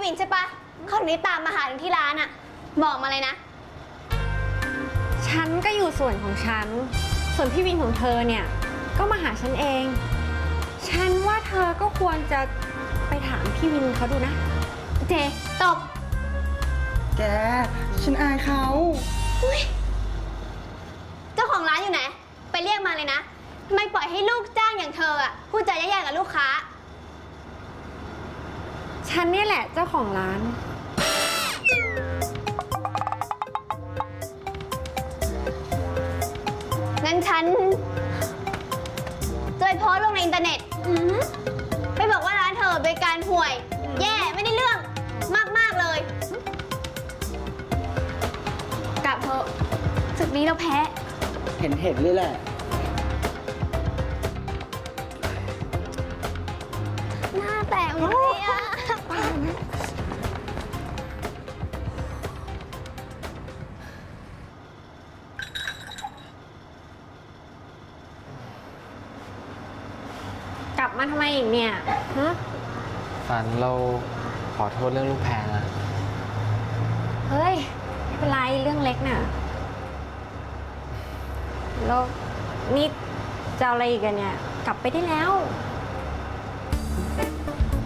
พี่วินใช่ปะเขาถึงได้ตามมาหาถึงที่ร้านอะบอกมาเลยนะ ฉันก็อยู่ส่วนของฉัน ส่วนพี่วินของเธอเนี่ย ก็มาหาฉันเอง ฉันว่าเธอก็ควรจะไปถามพี่วินเขาดูนะ เจตบแก ฉันอายเขาเจ้าของร้านอยู่ไหน ไปเรียกมาเลยนะทำไมปล่อยให้ลูกจ้างอย่างเธออะพูดจาแย่ๆกับลูกค้า ฉันเนี่ยแหละเจ้าของร้าน งั้นฉันจะไปโพสต์ลงในอินเทอร์เน็ตอือหือไปบอกว่าร้านเธอบริการห่วย แย่ไม่ได้เรื่องมากๆเลย กลับเถอะศึกนี้เราแพ้ เห็นเห็นเลยแหละ หน้าแตกหมดเลยอะ กลับมาทำไมอีกเนี่ยฮะฝันเราขอโทษเรื่องลูกแพรนะเฮ้ย ไม่เป็นไรเรื่องเล็กน่ะแล้วนี่จะเอาอะไรอีกอะเนี่ย กลับไปได้แล้ว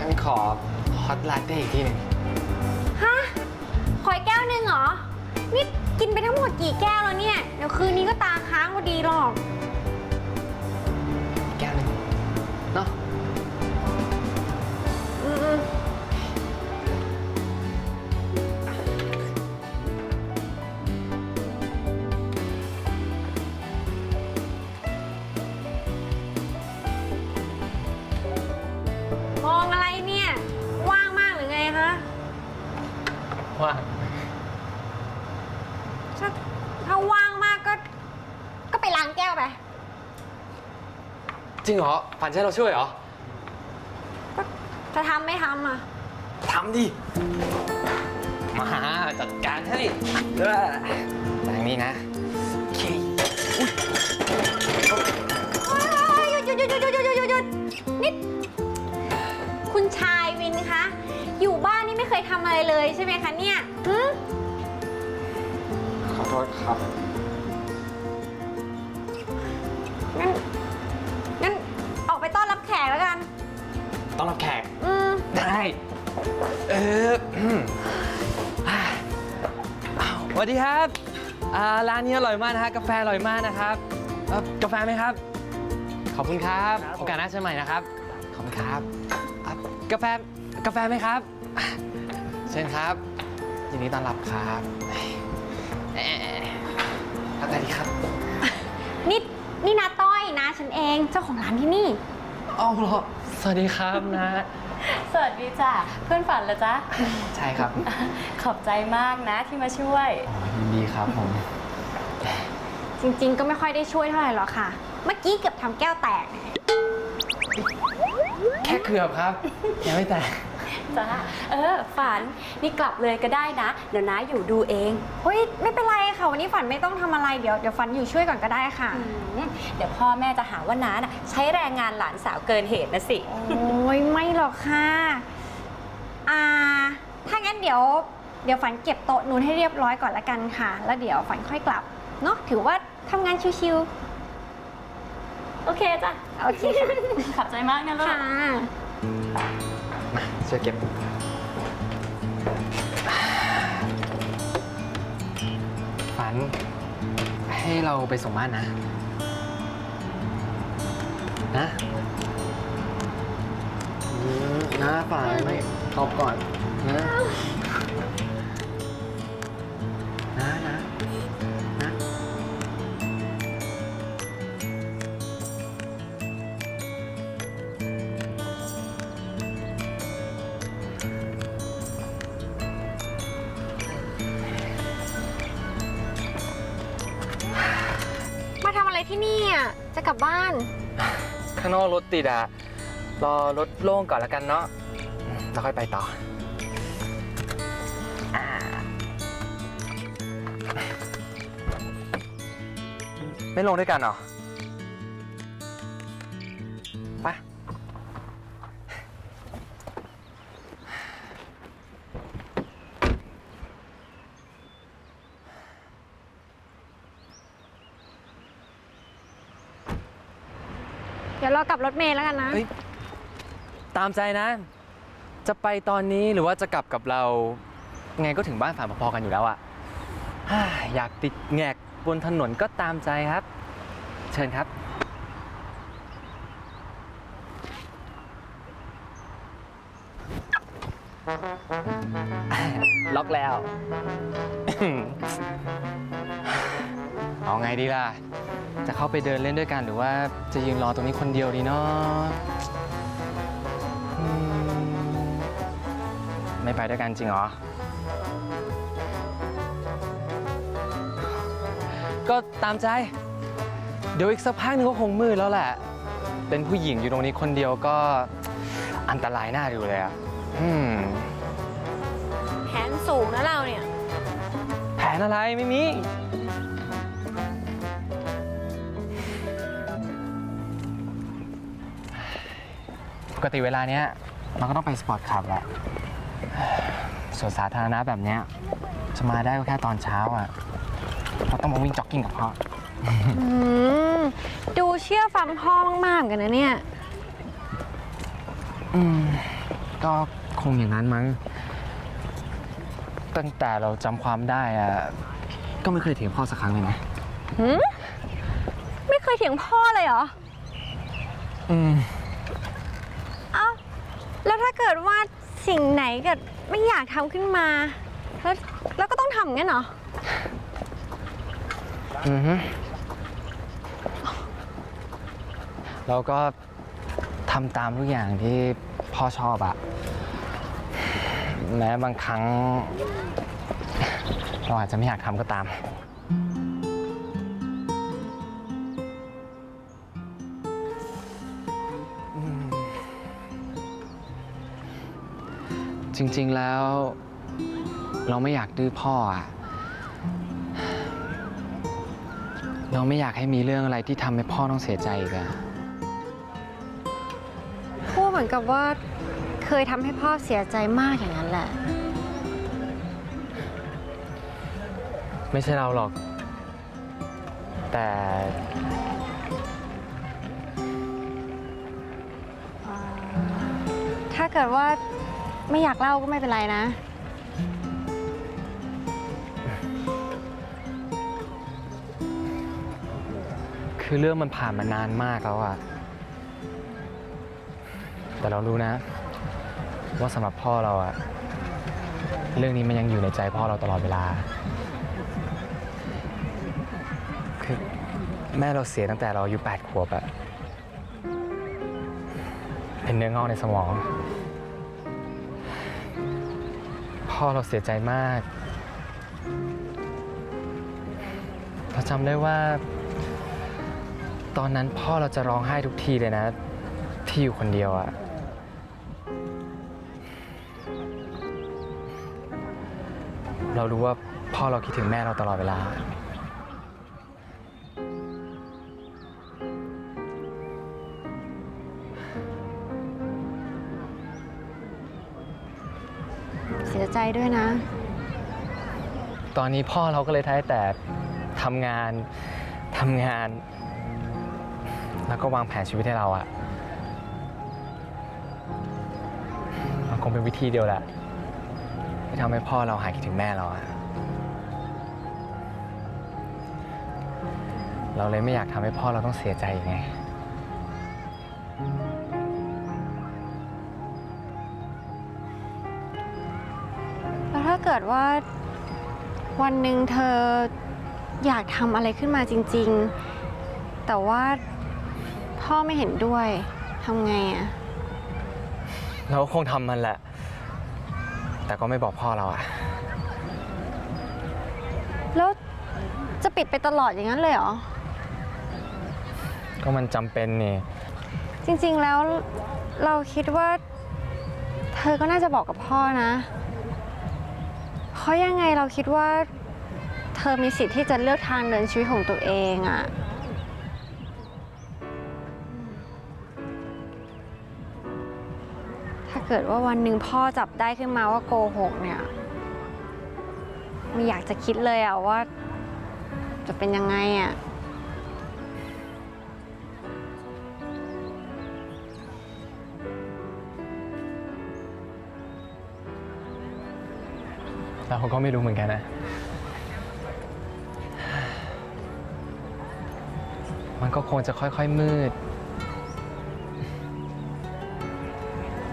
งั้นขอ ฮอตลาเต้อีกทีหนึ่งฮะขอยแก้วหนึ่งเหรอ นี่กินไปทั้งหมดกี่แก้วแล้วเนี่ย เดี๋ยวคืนนี้ก็ตาค้างพอดีหรอก ว่าถ้าถ้าว่างมากก็ ก็ไปล้างแก้วไป จริงเหรอฝันใช่เราช่วยเหรอก็จะทำไม่ทำอะ ทำดิ มาจัดการให้เด้ออย่างนี้นะโอเคหยุดหยุดหยุดหยุดหยุดหยุด ยทำอะไรเลยใช่ไหมคะเนี่ยหืมขอโทษครับ งั้น งั้น ออกไปต้อนรับแขกแล้วกัน ต้องรับแขก อืม ได้ เอออืมอ่าอ้าวสวัสดีครับอ่าร้านนี้อร่อยมากนะฮะ กาแฟอร่อยมากนะครับเอ่อกาแฟไหมครับ ขอบคุณครับ โอกาสหน้าเชิญใหม่นะครับ ขอบคุณครับอะกาแฟ กาแฟไหมครับ เชิญครับ ยินดีต้อนรับครับเอ่อรับได้ดีครับนี่นี่นาต้อยนะฉันเองเจ้าของร้านที่นี่อ๋อเหรอสวัสดีครับนะ สวัสดีจ้ะเพื่อนฝันเหรอจ๊ะ ใช่ครับ ขอบใจมากนะที่มาช่วยอ๋อยินดีครับผม จริงๆ ก็ไม่ค่อยได้ช่วยเท่าไหร่หรอกค่ะ เมื่อกี้เกือบทำแก้วแตก แค่เกือบครับ ยังไม่แตก จ้าเออ ฝันนี่กลับเลยก็ได้นะ เดี๋ยวน้าอยู่ดูเองเฮ้ยไม่เป็นไรค่ะ วันนี้ฝันไม่ต้องทำอะไรเดี๋ยวเดี๋ยวฝันอยู่ช่วยก่อนก็ได้ค่ะ อืมเดี๋ยวพ่อแม่จะหาว่าน้าน่ะใช้แรงงานหลานสาวเกินเหตุนะสิ โอ้ยไม่หรอกค่ะอ่าถ้างั้นเดี๋ยว เดี๋ยวฝันเก็บโต๊ะนู้นให้เรียบร้อยก่อนละกันค่ะ แล้วเดี๋ยวฝันค่อยกลับเนาะถือว่าทำงานชิวโอเคจ้ะ ๆโอเคค่ะ ขอบใจมากนะลูก ค่ะ เสื้อเก็บ ฝัน ให้เราไปส่งบ้านนะ นะอืมนะฝันไม่ตอบก่อนนะ ไรที่นี่อะจะกลับบ้าน ข้างนอกรถติดอะรอรถโล่งก่อนแล้วกันเนาะแล้วค่อยไปต่ออ่าไม่ลงด้วยกันเหรอ ดี๋ยวเรากลับรถเมล์แล้วกันนะเอ้ย ตามใจนะ จะไปตอนนี้หรือว่าจะกลับกับเรา ไงก็ถึงบ้านฝ่ายพอๆกันอยู่แล้วอะฮ่าอยากติดแงกบนถนนก็ตามใจครับ เชิญครับ ล็อกแล้ว เอาไงดีล่ะ จะเข้าไปเดินเล่นด้วยกันหรือว่าจะยืนรอตรงนี้คนเดียวดีเนาะอืมไม่ไปด้วยกันจริงเหรอ ก็ตามใจ เดี๋ยวอีกสักพักนึงก็คงมืดแล้วแหละ เป็นผู้หญิงอยู่ตรงนี้คนเดียวก็อันตรายน่าดูเลยอะอืมแผนสูงนะเราเนี่ย แผนอะไรไม่มี กติเวลาเนี้ยเราก็ต้องไปสปอร์ตคลับแหละส่วนสาธารณะแบบเนี้ยจะมาได้ก็แค่ตอนเช้าอะเราต้องมาวิ่งจ็อกกิ้งกับพ่ออืมดูเชื่อฟังพ่อมากๆเหมือนกันนะเนี่ย อืมก็คงอย่างนั้นมั้ง ตั้งแต่เราจำความได้อะก็ไม่เคยเถียงพ่อสักครั้งเลยนะหืมไม่เคยเถียงพ่อเลยเหรอ อืมเอ้าแล้วถ้า เกิดว่าสิ่งไหนเกิดไม่อยากทำขึ้นมาแล้วแล้วก็ต้องทำงั้นเหรอ อือฮึเราก็ทำตามทุกอย่างที่พ่อชอบอะแม้บางครั้ง เราอาจจะไม่อยากทำก็ตาม จริง ๆ แล้ว เราไม่อยากดื้อพ่ออะเราไม่อยากให้มีเรื่องอะไรที่ทำให้พ่อต้องเสียใจอีกอะพูดเหมือนกับว่าเคยทำให้พ่อเสียใจมากอย่างนั้นแหละ ไม่ใช่เราหรอก แต่ ถ้าเกิดว่า ไม่อยากเล่าก็ไม่เป็นไรนะ คือเรื่องมันผ่านมานานมากแล้วอะแต่เรารู้นะ ว่าสำหรับพ่อเราอะเรื่องนี้มันยังอยู่ในใจพ่อเราตลอดเวลา คือแม่เราเสียตั้งแต่เราอายุ8ขวบอะเป็นเนื้องอกในสมอง พ่อเราเสียใจมาก เราจำได้ว่า ตอนนั้นพ่อเราจะร้องไห้ทุกทีเลยนะ ที่อยู่คนเดียวอะเรารู้ว่าพ่อเราคิดถึงแม่เราตลอดเวลา สียใจด้วยนะ ตอนนี้พ่อเราก็เลยท้ายแต่ทำงานทำงาน แล้วก็วางแผนชีวิตให้เราอะมันคงเป็นวิธีเดียวแหละที่ทำให้พ่อเราหายคิดถึงแม่เราอะเราเลยไม่อยากทำให้พ่อเราต้องเสียใจไง เกิดว่า วันหนึ่งเธออยากทำอะไรขึ้นมาจริง ๆ แต่ว่าพ่อไม่เห็นด้วยทำไงอะเราก็คงทำมันแหละ แต่ก็ไม่บอกพ่อเราอะแล้วจะปิดไปตลอดอย่างนั้นเลยเหรอ ก็มันจำเป็นนี่จริงๆแล้วเราคิดว่า เธอก็น่าจะบอกกับพ่อนะเพ ราะยังไงเราคิดว่า เธอมีสิทธิ์ที่จะเลือกทางเดินชีวิตของตัวเองอะถ้าเกิดว่าวันหนึ่งพ่อจับได้ขึ้นมาว่าโกหกเนี่ย ไม่อยากจะคิดเลยอะว่า จะเป็นยังไงอะ เราก็ไม่รู้เหมือนกันนะ มันก็คงจะค่อยๆมืด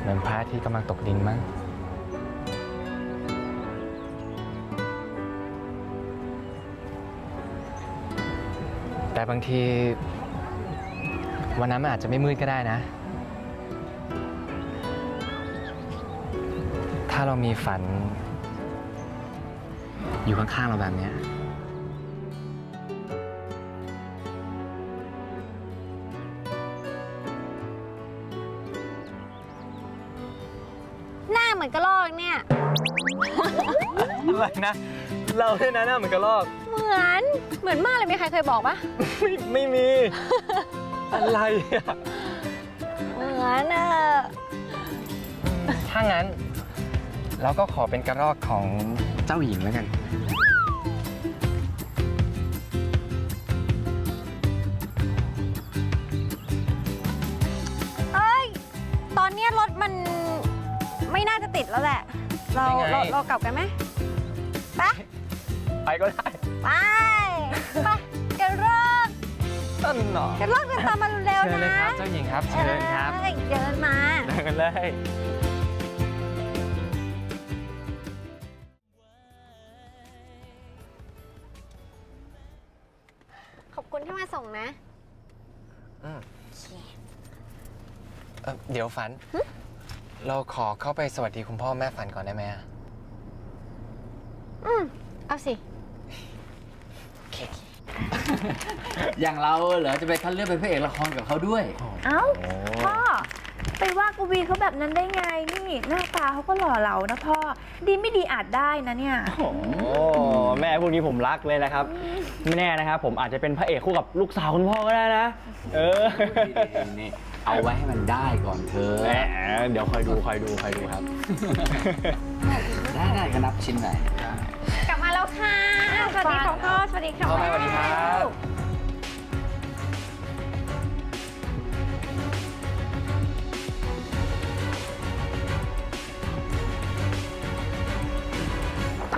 เหมือนพระอาทิตย์กำลังตกดินมั้งแต่บางทีวันนั้นมันอาจจะไม่มืดก็ได้นะ ถ้าเรามีฝัน อยู่ข้างๆเราแบบเนี้ยหน้าเหมือนกระรอกเนี่ย อะไรนะ เราเนี่ยนะหน้าเหมือนกระรอก เหมือน เหมือนมากเลยมีใครเคยบอกปะไม่ไม่มี อะไรอะเหมือนเออถ้างั้น เราก็ขอเป็นกระรอกของ เจ้าหญิงแล้วกัน เอ้ย ตอนเนี้ยรถมันไม่น่าจะติดแล้วแหละ เรายังไง เราเรากลับกันไหมไปไปก็ได้ไปไปกระรอกต้นหนอกระรอกเดินตามมาเร็วเชิญๆเลยนะ ครับเจ้าหญิงครับเชิญครับ เอ้ยเดินมา เดินกันเลย คุณที่มาส่งนะเอ่อเดี๋ยวฝันเราขอเข้าไปสวัสดีคุณพ่อแม่ฝันก่อนได้ไหมอะอืมเอาสิ อย่างเราเหรอจะไปคัดเลือกเป็นพระเอกละครกับเขาด้วย เอ้า พ่อ ไปว่ากวีเขาแบบนั้นได้ไงนี่หน้าตาเขาก็หล่อเหลานะพ่อ ดีไม่ดีอาจได้นะเนี่ย โอ้แม่พวกนี้ผมรักเลยนะครับ ไม่แน่นะครับผมอาจจะเป็นพระเอกคู่กับลูกสาวคุณพ่อก็ได้นะ เออ นี่เอาไว้ให้มันได้ก่อนเธอแหมเดี๋ยวคอยดูคอยดูคอยดูครับ ได้ได้ก็นับชิ้นหน่อย กลับมาแล้วค่ะ สวัสดีค่ะพ่อ สวัสดีค่ะพ่อแม่สวัสดีครับกี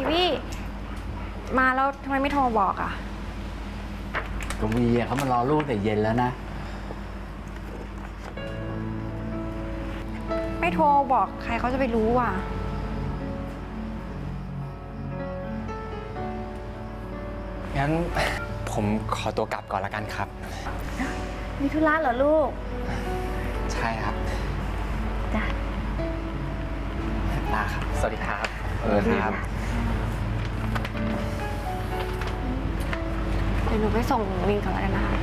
วี่ มาแล้วทำไมไม่โทรบอกอะกวีอะเขามารอลูกแต่เย็นแล้วนะ ไม่โทรบอกใครเขาจะไปรู้อะ งั้น ผมขอตัวกลับก่อนละกันครับ มีธุระเหรอลูก ใช่ครับจ้ะ ลาครับ สวัสดีครับ เออครับ ดี๋ยวหนูไปส่งลิงก่อนแล้วกันนะคะ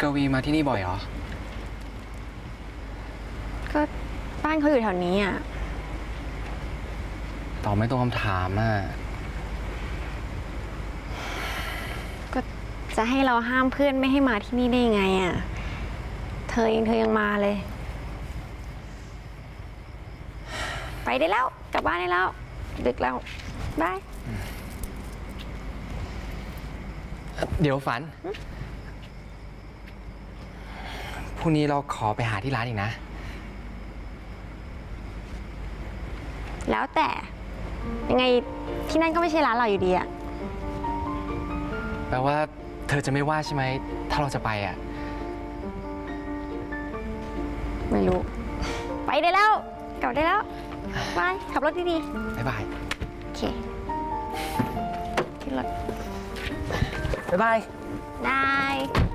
กวีมาที่นี่บ่อยเหรอ ก็บ้านเขาอยู่แถวนี้อะ ตอบไม่ตรงคำถามอะ ก็จะให้เราห้ามเพื่อนไม่ให้มาที่นี่ได้ยังไงอะ เธอเองเธอยังมาเลย ไปได้แล้ว กลับบ้านได้แล้ว ดึกแล้วบาย เดี๋ยวฝัน พรุ่งนี้เราขอไปหาที่ร้านอีกนะ แล้วแต่ ยังไงที่นั่นก็ไม่ใช่ร้านเราอยู่ดีอะแปลว่าเธอจะไม่ว่าใช่ไหม ถ้าเราจะไปอะ ไม่รู้ ไปได้แล้ว กลับได้แล้วบายขับรถดีบ๊ายบาย ๆ โอเคขึ้นรถบ๊ายบาย ได้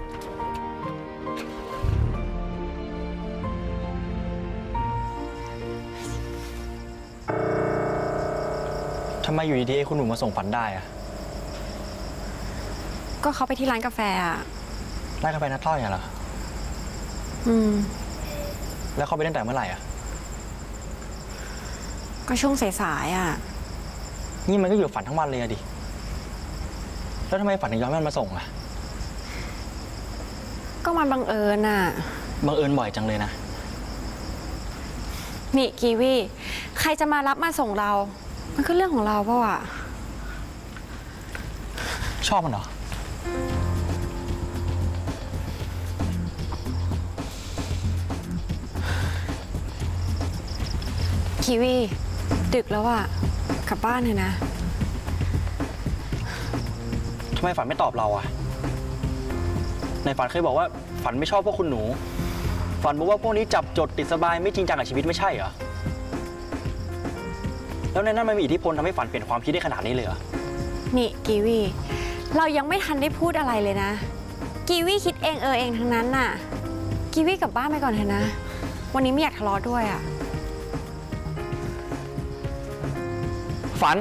ทำไมอยู่ดีๆคุณหนูมาส่งฝันได้อะก็เขาไปที่ร้านกาแฟอะร้านกาแฟนัดต้อยเหรอ อืม แล้วเขาไปตั้งแต่เมื่อไหร่อะก็ช่วงสายๆอะ นี่มันก็อยู่ฝันทั้งวันเลยอะดิ แล้วทำไมฝันถึงย้อนมันมาส่งอะก็มันบังเอิญอะ บังเอิญบ่อยจังเลยนะ นี่กีวี ใครจะมารับมาส่งเรา มันก็เรื่องของเราเปล่าอะชอบมันเหรอกีวี ดึกแล้วอะกลับบ้านเถอะนะ ทำไมฝันไม่ตอบเราอะในฝันเคยบอกว่าฝันไม่ชอบพวกคุณหนู ฝันบอกว่าพวกนี้จับจดติดสบายไม่จริงจังกับชีวิตไม่ใช่เหรอ แล้วในนั้นมันมีอิทธิพลทำให้ฝันเปลี่ยนความคิดได้ขนาดนี้เลยเหรอ นี่กีวี เรายังไม่ทันได้พูดอะไรเลยนะ กีวีคิดเองเออเองทั้งนั้นน่ะ กีวีกลับบ้านไปก่อนเถอะนะ วันนี้ไม่อยากทะเลาะด้วยอะ ฝัน